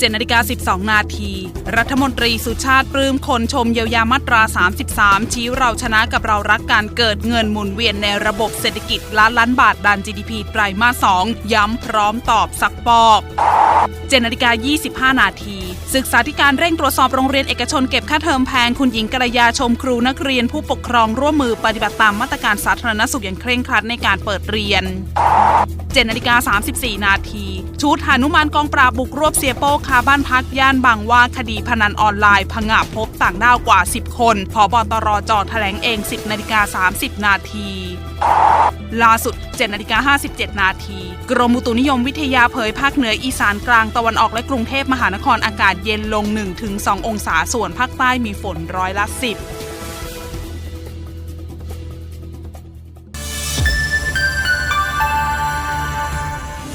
7นาฬิกา12 นาที รัฐมนตรีสุชาติปลื้มคนชมเยียวยามาตรา 33 ชี้เราชนะกับเรารักการเกิดเงินหมุนเวียนในระบบเศรษฐกิจล้านล้านบาทดัน GDP ไตรมาส 2 ย้ำพร้อมตอบซักปอก7นาฬิกา25 นาที ศึกษาธิการเร่งตรวจสอบโรงเรียนเอกชนเก็บค่าเทอมแพง คุณหญิงกระยาชมครูนักเรียนผู้ปกครองร่วมมือปฏิบัติตามมาตรการสาธารณสุขอย่างเคร่งครัดในการเปิดเรียน 7นาฬิกา34 นาที ชุดหานุมานกองปราบบุกรวบเสียโป้คาบ้านพักย่านบางว่าคดีพนันออนไลน์ผงาบพบต่างด้าวกว่า 10 คนพบตรจอแถลงเอง 10นาฬิกา30 นาทีล่าสุด7นาฬิกา57 นาที กรมอุตุนิยมวิทยาเผยภาคเหนืออีสานกลางตะวันออกและกรุงเทพมหานครอากาศเย็นลง 1-2 องศาส่วนภาคใต้มีฝนร้อยละ 10